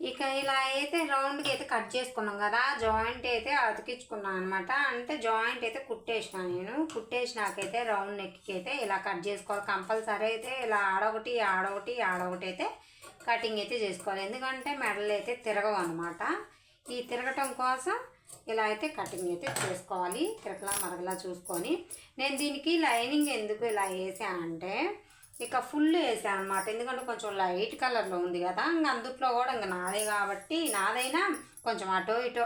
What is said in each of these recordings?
ఇక ఇలా అయితే రౌండ్కి అయితే కట్ చేసుకున్నాం కదా జాయింట్ అయితే అతికించుకున్నాను అనమాట అంటే జాయింట్ అయితే కుట్టేసిన నేను. కుట్టేసినాకైతే రౌండ్ నెక్కి అయితే ఇలా కట్ చేసుకోవాలి. కంపల్సరీ అయితే ఇలా ఆడొకటి ఆడొకటి ఆడొకటి అయితే కటింగ్ అయితే చేసుకోవాలి. ఎందుకంటే మెడలు అయితే తిరగవు అనమాట ఈ తిరగటం కోసం ఇలా అయితే కటింగ్ అయితే చేసుకోవాలి. తిరగలా మరగలా చూసుకొని. నేను దీనికి లైనింగ్ ఎందుకు ఇలా వేసానంటే ఇక ఫుల్ వేసాను అనమాట ఎందుకంటే కొంచెం లైట్ కలర్లో ఉంది కదా. ఇంక అందుట్లో కూడా ఇంక నాదే కాబట్టి నాదైనా కొంచెం అటో ఇటో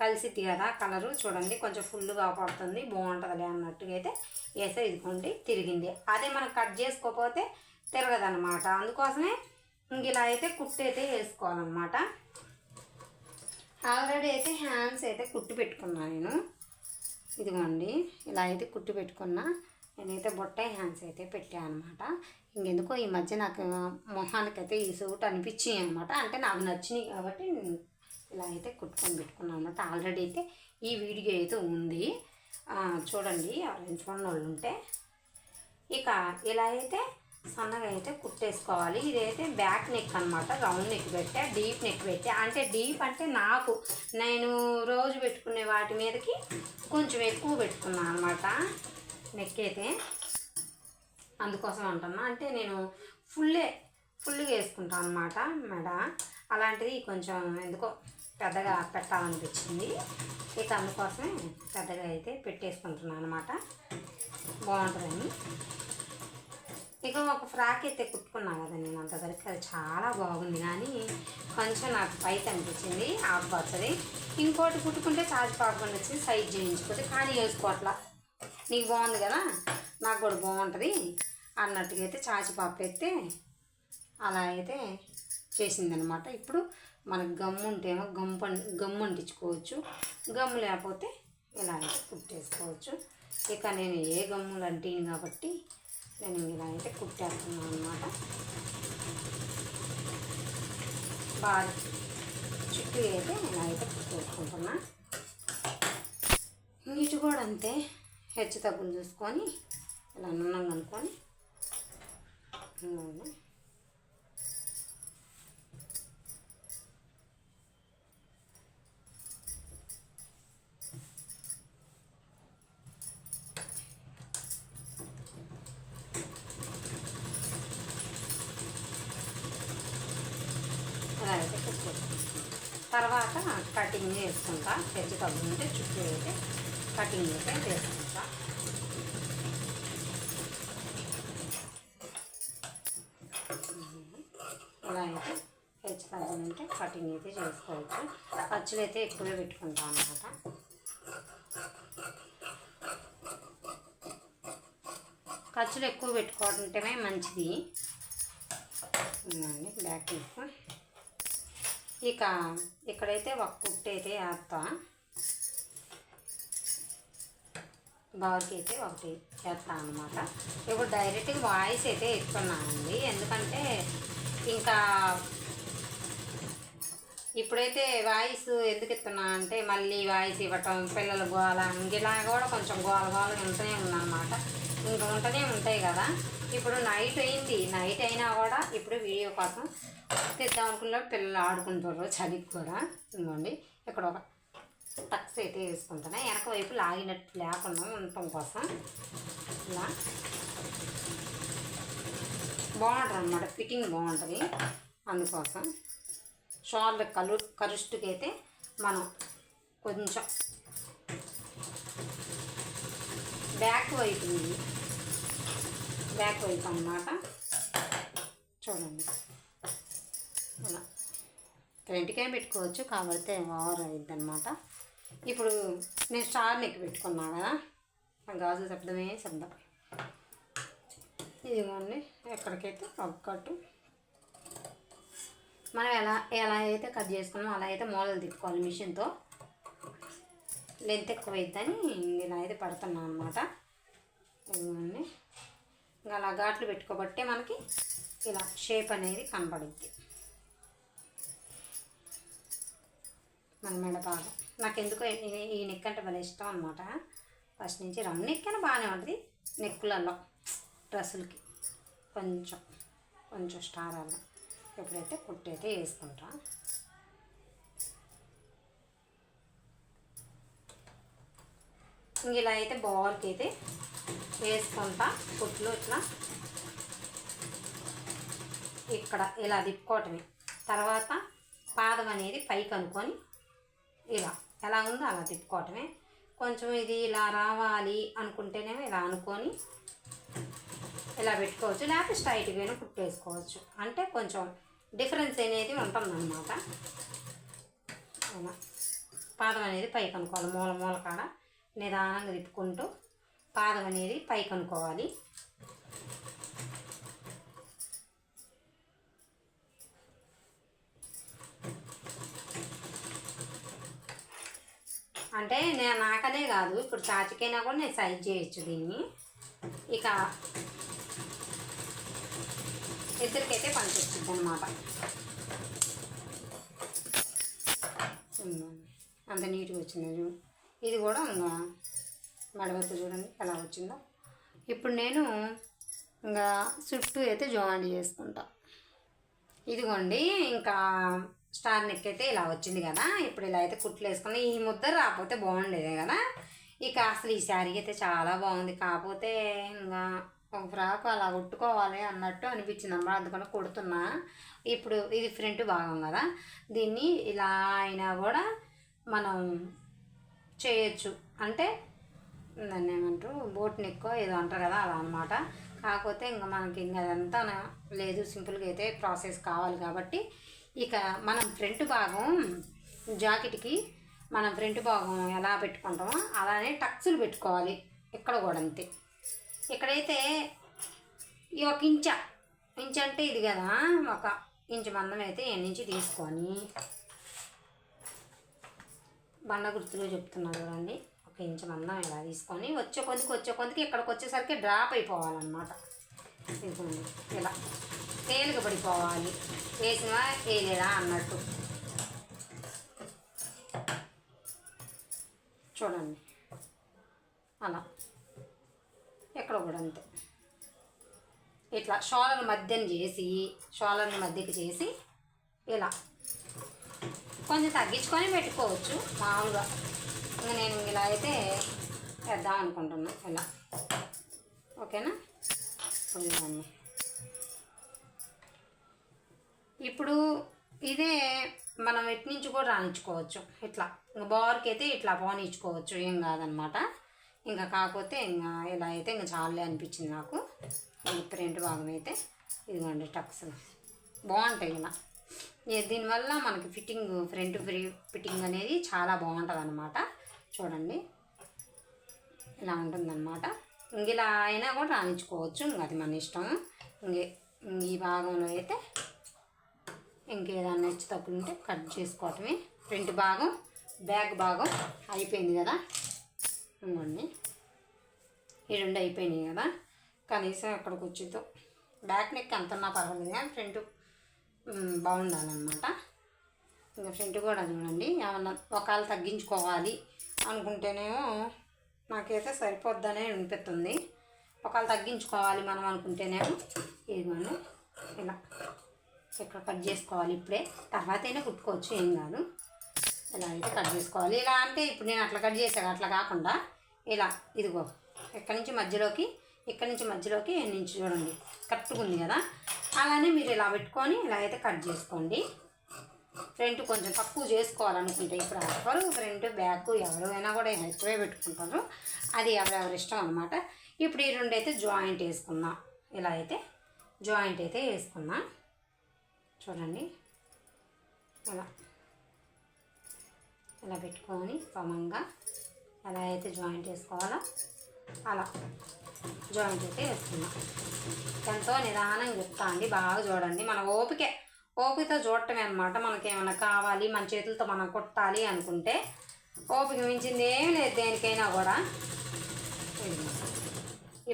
కలిసిద్ది కదా కలరు చూడండి కొంచెం ఫుల్గా పడుతుంది. బాగుంటుందిలే అన్నట్టుగా అయితే వేసే. ఇదిగోండి తిరిగింది. అదే మనం కట్ చేసుకోకపోతే తిరగదనమాట అందుకోసమే ఇంక ఇలా అయితే కుట్టు అయితే వేసుకోవాలన్నమాట. ఆల్రెడీ అయితే హ్యాండ్స్ అయితే కుట్టు పెట్టుకున్నాను నేను. ఇదిగోండి ఇలా అయితే కుట్టు పెట్టుకున్నా. నేనైతే బొట్ట హ్యాండ్స్ అయితే పెట్టాను అనమాట ఇంకెందుకో ఈ మధ్య నాకు మొహానికి అయితే ఈ సూట్ అనిపించాయి అనమాట అంటే నాకు నచ్చినాయి కాబట్టి ఇలా అయితే కుట్టుకొని పెట్టుకున్నాను అనమాట ఆల్రెడీ అయితే ఈ వీడియో అయితే ఉంది. చూడండి ఎవరైనా వాళ్ళు ఉంటే. ఇక ఇలా అయితే సన్నగా అయితే కుట్టేసుకోవాలి. ఇదైతే బ్యాక్ నెక్ అనమాట రౌండ్ నెక్ పెట్టా డీప్ నెక్ పెట్టా. అంటే డీప్ అంటే నాకు నేను రోజు పెట్టుకునే వాటి మీదకి కొంచెం ఎక్కువ పెట్టుకున్నాను అనమాట నెక్ అయితే అందుకోసం అంటున్నా. అంటే నేను ఫుల్లే ఫుల్గా వేసుకుంటాను అనమాట మెడ. అలాంటిది కొంచెం ఎందుకో పెద్దగా పెట్టాలనిపించింది. ఇక అందుకోసమే పెద్దగా అయితే పెట్టేసుకుంటున్నాను అనమాట బాగుంటుందని. ఇక ఒక ఫ్రాక్ అయితే కుట్టుకున్నాను కదా నేను అంతవరకు అది చాలా బాగుంది కానీ కొంచెం నాకు పైకి అనిపించింది. ఆకుపచ్చది. ఇంకోటి కుట్టుకుంటే చార్జ్ పాకుండా వచ్చింది. సైజ్ చేయించుకోతే కానీ వేసుకోవట్లా నీకు బాగుంది కదా? నాకు కూడా బాగుంటుంది అన్నట్టుగా అయితే చాచి పాప అయితే అలా అయితే చేసిందనమాట ఇప్పుడు మనకు గమ్ము ఉంటేమో గమ్ము గమ్ము అంటించుకోవచ్చు. గమ్ము లేకపోతే ఇలా అయితే కుట్టేసుకోవచ్చు. ఇక నేను ఏ గమ్ములు అంటీను కాబట్టి నేను ఇలా అయితే కుట్టేస్తున్నాను అనమాట బాగా చుట్టూ అయితే నేను అయితే కుట్టేసుకుంటున్నా. ఇటు కూడా అంతే. హెచ్చు తగ్గులు చూసుకొని ఇలా నున్నం కనుక్కొని ఇదిగోండి. అయితే తర్వాత కటింగ్ చేసుకుంటా. హెచ్చు తగ్గుంటే చుట్టూ అయితే కటింగ్ అయితే చేస్తాం ఇలా అయితే హెచ్చు ఉంటే కటింగ్ అయితే చేసుకోవచ్చు. ఖర్చులు అయితే ఎక్కువే పెట్టుకుంటాం అనమాట ఖర్చులు ఎక్కువ పెట్టుకోవటమే మంచిది. ఉందండి బ్యాక్ క్లిప్ ఇక ఇక్కడైతే ఒక కుట్టు అయితే వేస్తా బాబుకి అయితే ఒకటి చేస్తాను అనమాట ఇప్పుడు డైరెక్ట్గా వాయిస్ అయితే ఎత్తున్నానండి ఎందుకంటే ఇంకా ఇప్పుడైతే వాయిస్ ఎందుకు ఇస్తున్నా అంటే మళ్ళీ వాయిస్ ఇవ్వటం పిల్లల గోల ఇలా కూడా కొంచెం గోల గోల ఉంటూనే ఉందన్నమాట. ఇంకా ఉంటూనే ఉంటాయి కదా. ఇప్పుడు నైట్ అయింది. నైట్ అయినా కూడా ఇప్పుడు వీడియో కోసం తెద్దాం అనుకున్న పిల్లలు ఆడుకుంటారు చలికి కూడా. ఇదిగోండి. ఇక్కడ ఒక టక్స్ అయితే వేసుకుంటున్నా. వెనక వైపు లాగినట్టు లేకుండా ఉండటం కోసం. ఇలా. బాగుంటుంది అన్నమాట. ఫిట్టింగ్ బాగుంటుంది అందుకోసం. షోల్డర్ కలు కరుస్టుకి అయితే మనం కొంచెం బ్యాక్ వైపు ఉంది. బ్యాక్ వైపు అన్నమాట. చూడండి. అలా. ఫ్రంట్కే పెట్టుకోవచ్చు? కాబట్టి ఓవర్ అయింది అనమాట ఇప్పుడు నేను స్టార్ నెక్ పెట్టుకున్నా కదా ఆ గాజు శబ్దమే శబ్దం. ఇదిగోండి ఎక్కడికైతే ఒక మనం ఎలా ఎలా అయితే కట్ చేసుకున్నామో అలా అయితే మూలలు తిప్పుకోవాలి మిషన్తో. లెంత్ ఎక్కువ అవుతుందని ఇలా అయితే పడుతున్నాం అనమాట ఇదిగోండి. ఇంకా అలా ఘాట్లు పెట్టుకోబట్టే మనకి ఇలా షేప్ అనేది కనపడుద్ది. మన మెడ బాగా. నాకు ఎందుకో ఈ- నెక్ అంటే భలే ఇష్టం అనమాట ఫస్ట్ నుంచి రౌండ్ నెక్ అయినా బాగానే ఉంటుంది. నెక్కులలో డ్రెస్సులకి. కొంచెం కొంచెం స్టారాలు ఇప్పుడైతే కుట్టు అయితే వేసుకుంటా ఇలా అయితే బాల్కి అయితే వేసుకుంటా కుట్లు ఇట్లా. ఇక్కడ ఇలా తిప్పుకోవటమే. తర్వాత పాదం అనేది పైకి అనుకొని ఇలా ఎలా ఉందో అలా తిప్పుకోవటమే. కొంచెం ఇది ఇలా రావాలి అనుకుంటేనేమో ఇలా అనుకొని ఇలా పెట్టుకోవచ్చు. లేకపోతే స్ట్రైట్గా కుట్టు వేసుకోవచ్చు అంటే కొంచెం డిఫరెన్స్ అనేది ఉంటుందన్నమాట. అలా పాదం అనేది పైకి అనుకోవాలి మూల మూల కాడ నిదానంగా తిప్పుకుంటూ పాదం అనేది పైకి అనుకోవాలి. అంటే నేను నాకనే కాదు ఇప్పుడు చాచికైనా కూడా నేను సైజ్ చేయొచ్చు దీన్ని. ఇక ఇద్దరికైతే పనికొచ్చింది అనమాట అంత నీట్గా వచ్చింది ఇది కూడా ఇంకా మడవద్దు చూడండి ఎలా వచ్చిందో. ఇప్పుడు నేను ఇంకా చుట్టూ అయితే జాయింట్ చేసుకుంటా. ఇదిగోండి ఇంకా స్టార్ నెక్ అయితే ఇలా వచ్చింది కదా. ఇప్పుడు ఇలా అయితే కుట్లు వేసుకుని ఈ ముద్ద రాకపోతే బాగుండేదే కదా. ఇక అసలు ఈ శారీ అయితే చాలా బాగుంది. కాకపోతే ఇంకా ఒక ఫ్రాక్ అలా కొట్టుకోవాలి అన్నట్టు అనిపించింది అమ్మ అందుకని కుడుతున్నా. ఇప్పుడు ఇది ఫ్రంట్ భాగం కదా దీన్ని ఇలా అయినా కూడా మనం చేయొచ్చు. అంటే దాన్ని ఏమంటారు బోట్ నెక్కో ఏదో అంటారు కదా అలా అనమాట కాకపోతే ఇంకా మనకి ఇంకా అదంతా లేదు సింపుల్గా అయితే ప్రాసెస్ కావాలి కాబట్టి ఇక మనం ఫ్రంట్ భాగం జాకెట్కి మనం ఫ్రంట్ భాగం ఎలా పెట్టుకుంటామో అలానే టక్సులు పెట్టుకోవాలి ఇక్కడ కూడా అంతే. ఇక్కడైతే ఈ ఒక ఇంచ ఇంచు అంటే ఇది కదా ఒక ఇంచు మందం అయితే ఎన్నించి తీసుకొని బండ గుర్తుగా చెప్తున్నారు కదండి ఒక ఇంచు మందం ఇలా తీసుకొని వచ్చే కొద్దికి వచ్చే కొద్దికి ఇక్కడికి వచ్చేసరికి డ్రాప్ అయిపోవాలన్నమాట. ఇలా తేలిక పడిపోవాలి. వేసినవా వేయలేదా అన్నట్టు. చూడండి. అలా. ఇక్కడ కూడా అంతే. ఇట్లా షోలను మధ్యన చేసి షోలను మధ్యకి చేసి ఇలా కొంచెం తగ్గించుకొని పెట్టుకోవచ్చు మామూలుగా. ఇంకా నేను ఇలా అయితే వేద్దాం అనుకుంటున్నాను ఇలా. ఓకేనా? ఇప్పుడు ఇదే మనం ఎట్నుంచి కూడా రాణించుకోవచ్చు ఇట్లా. ఇంకా బార్కి అయితే ఇట్లా పోనిచ్చుకోవచ్చు ఏం కాదనమాట. ఇంకా కాకపోతే ఇంకా ఇలా అయితే ఇంకా చాలే అనిపించింది నాకు. ఈ ప్రింట్ భాగం అయితే ఇదిగోండి టక్స్. బాగుంటాయి ఇలా. దీనివల్ల మనకి ఫిట్టింగ్ ఫ్రంట్ ఫ్రీ ఫిట్టింగ్ అనేది చాలా బాగుంటుంది అనమాట చూడండి. ఇలా ఉంటుందన్నమాట. ఇంక ఇలా అయినా కూడా రాణించుకోవచ్చు. ఇంక అది మన ఇష్టం. ఇంకే ఈ భాగంలో అయితే ఇంకేదన్నా హెచ్చు తక్కువ ఉంటే కట్ చేసుకోవటమే. ఫ్రంట్ భాగం బ్యాక్ భాగం అయిపోయింది కదా. ఇంకోండి ఈ రెండు అయిపోయినాయి కదా. కనీసం అక్కడికి వచ్చిద్దాం. బ్యాక్ నెక్ ఎంతన్నా పర్వాలేదు కానీ ఫ్రంట్ బాగుండాలన్నమాట. ఇంకా ఫ్రంట్ కూడా చూడండి. ఏమన్నా ఒకవేళ తగ్గించుకోవాలి అనుకుంటేనేమో నాకైతే సరిపోద్దనే అనిపిస్తుంది. ఒకవేళ తగ్గించుకోవాలి మనం అనుకుంటేనేమో ఇదిగోండి. ఇలా. ఇక్కడ కట్ చేసుకోవాలి ఇప్పుడే. తర్వాతైనా కుట్టుకోవచ్చు ఏం కాదు. ఇలా అయితే కట్ చేసుకోవాలి. ఇలా అంటే ఇప్పుడు నేను అట్లా కట్ చేసాను అట్లా కాకుండా ఇలా ఇదిగో ఎక్కడి నుంచి మధ్యలోకి ఇక్కడి నుంచి మధ్యలోకి నుంచి చూడండి. కరెక్ట్గా ఉంది కదా. అలానే మీరు ఇలా పెట్టుకొని ఇలా అయితే కట్ చేసుకోండి. ఫ్రంట్ కొంచెం తక్కువ చేసుకోవాలనుకుంటే ఇప్పుడు ఎవరు ఫ్రంట్ బ్యాక్ ఎవరైనా కూడా ఎక్కువే పెట్టుకుంటారు. అది ఎవరెవరి ఇష్టం అనమాట ఇప్పుడు ఈ రెండు అయితే జాయింట్ వేసుకుందాం. ఇలా అయితే జాయింట్ అయితే వేసుకుందాం. చూడండి. అలా. ఇలా పెట్టుకొని సమంగా ఎలా అయితే జాయింట్ చేసుకోవాలో అలా జాయింట్ అయితే వేసుకున్నాం ఎంతో నిదానంగా చెప్తా అండి బాగా చూడండి. మన ఓపికే ఓపికతో చూడటమే అనమాట మనకి ఏమైనా కావాలి మన చేతులతో మనం కొట్టాలి అనుకుంటే ఓపిక మించింది ఏమి లేదు దేనికైనా కూడా.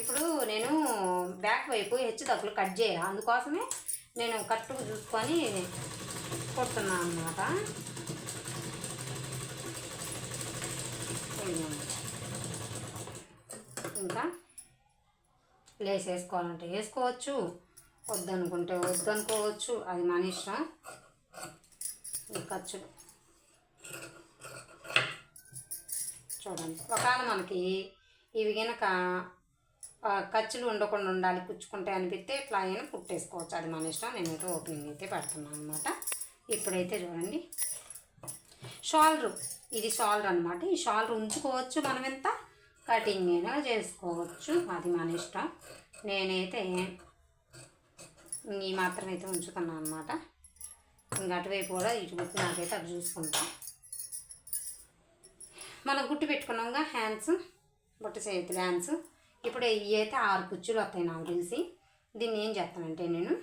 ఇప్పుడు నేను బ్యాక్ వైపు హెచ్చు తగ్గులు కట్ చేయాలి. అందుకోసమే నేను కట్టుకు చూసుకొని కొడుతున్నాను అన్నమాట. ఇంకా లేస్ వేసుకోవాలంటే వేసుకోవచ్చు వద్దనుకుంటే వద్దనుకోవచ్చు అది మన ఇష్టం. ఖర్చు. చూడండి ఒకవేళ మనకి ఇవి కనుక ఖర్చులు ఉండకుండా ఉండాలి కుచ్చుకుంటే అనిపిస్తే ఇట్లా అయినా పుట్టేసుకోవచ్చు అది మన ఇష్టం. నేనైతే ఓపెనింగ్ అయితే పెడుతున్నాను అనమాట ఇప్పుడైతే చూడండి. షాల్రు ఇది షాల్ర్ అనమాట ఈ షాల్ర్ ఉంచుకోవచ్చు మనం ఎంత? కటింగ్ అయినా చేసుకోవచ్చు. అది మన ఇష్టం. నేనైతే ఈ మాత్రం అయితే ఉంచుకున్నాను అనమాట ఇంకా అటువైపు కూడా ఇటు నాకైతే అది చూసుకుంటాం. మనం గుట్టు పెట్టుకున్నాంగా హ్యాండ్స్ బుట్ట చేతులు హ్యాండ్స్. ఇప్పుడు ఇవి అయితే ఆరు కుచ్చులు వస్తాయి నాకు తెలిసి. దీన్ని ఏం చేస్తానంటే నేను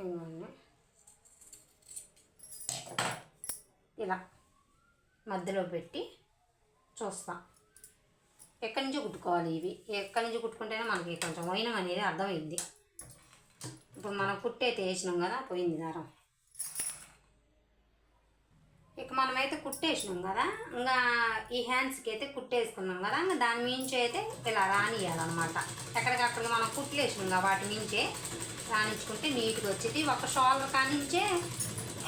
ఇదిగోండి. ఇలా మధ్యలో పెట్టి చూస్తాం. ఎక్కడి నుంచి కుట్టుకోవాలి ఇవి? ఎక్కడి నుంచి కుట్టుకుంటేనే మనకి కొంచెం వైనం అనేది అర్థమైంది. ఇప్పుడు మనం కుట్టైతే వేసినాం కదా పోయింది దారం ఇక మనమైతే కుట్టేసినాం కదా ఇంకా ఈ హ్యాండ్స్కి అయితే కుట్టేసుకున్నాం కదా ఇంకా దాని మించి అయితే ఇలా రానియాలన్నమాట ఎక్కడికక్కడ మనం కుట్లేసినాం కదా వాటి మించే రాణించుకుంటే నీట్గా వచ్చేది ఒక షోల్డర్ కానించే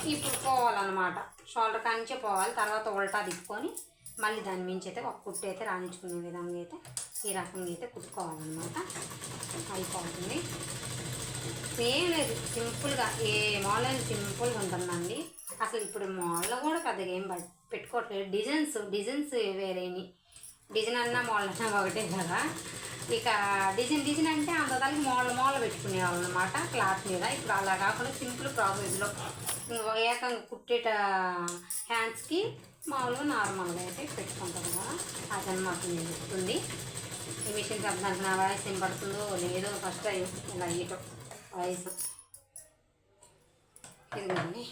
ఇప్పుడు పోవాలన్నమాట షోల్డర్ కానించే పోవాలి. తర్వాత ఉల్టా తిప్పుకొని మళ్ళీ దాని మించి అయితే ఒక కుట్టు అయితే రాణించుకునే విధంగా అయితే ఈ రకంగా అయితే కుట్టుకోవాలన్నమాట. అయిపోతుంది. ఏం లేదు. సింపుల్గా ఏ మాల్ అయినా సింపుల్గా ఉంటుందండి. అసలు ఇప్పుడు మాల్లో కూడా పెద్దగా ఏం పెట్టుకోవట్లేదు. డిజైన్స్ డిజైన్స్ వేరేని. డిజైన్ అన్నా మోడల్ అన్నా ఒకటే కదా. ఇక డిజైన్ డిజైన్ అంటే అంత దానికి మోడల్ మాల్ పెట్టుకునేవాళ్ళు అనమాట క్లాత్ మీద. ఇప్పుడు అలా కాకుండా సింపుల్ ప్రాసెస్లో ఏకంగా కుట్టేట హ్యాండ్స్కి మామూలుగా నార్మల్గా అయితే పెట్టుకుంటారు కదా. అదనమాట నేను చెప్తుంది. ఈ మిషన్ శబ్దానికి నా వాయిస్ ఏం పడుతుందో లేదో ఫస్ట్ ఇలా ఇయటం వాయిస్. ఇదిగోండి.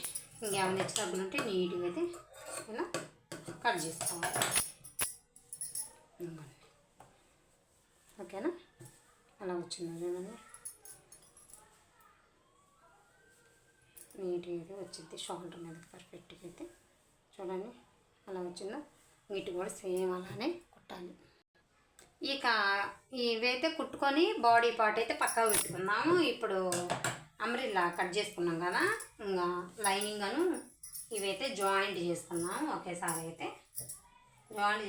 ఇంకేమైనా ఇచ్చిన డబ్బులు ఉంటే నీట్గా అయితే ఇలా కట్ చేసుకోవాలి ఓకేనా? అలా వచ్చింది చూడండి. నీట్గా అయితే వచ్చింది షోల్డర్ మీద పర్ఫెక్ట్గా అయితే. చూడండి అలా వచ్చిందో వీటి కూడా సేమ్ అలానే కుట్టాలి. ఇక ఇవైతే కుట్టుకొని బాడీ పార్ట్ అయితే పక్కకు పెట్టుకున్నాము ఇప్పుడు అమ్రిల్లా కట్ చేసుకున్నాం కదా ఇంకా లైనింగ్ అను ఇవైతే జాయింట్ చేసుకున్నాము ఒకేసారి అయితే. జాయింట్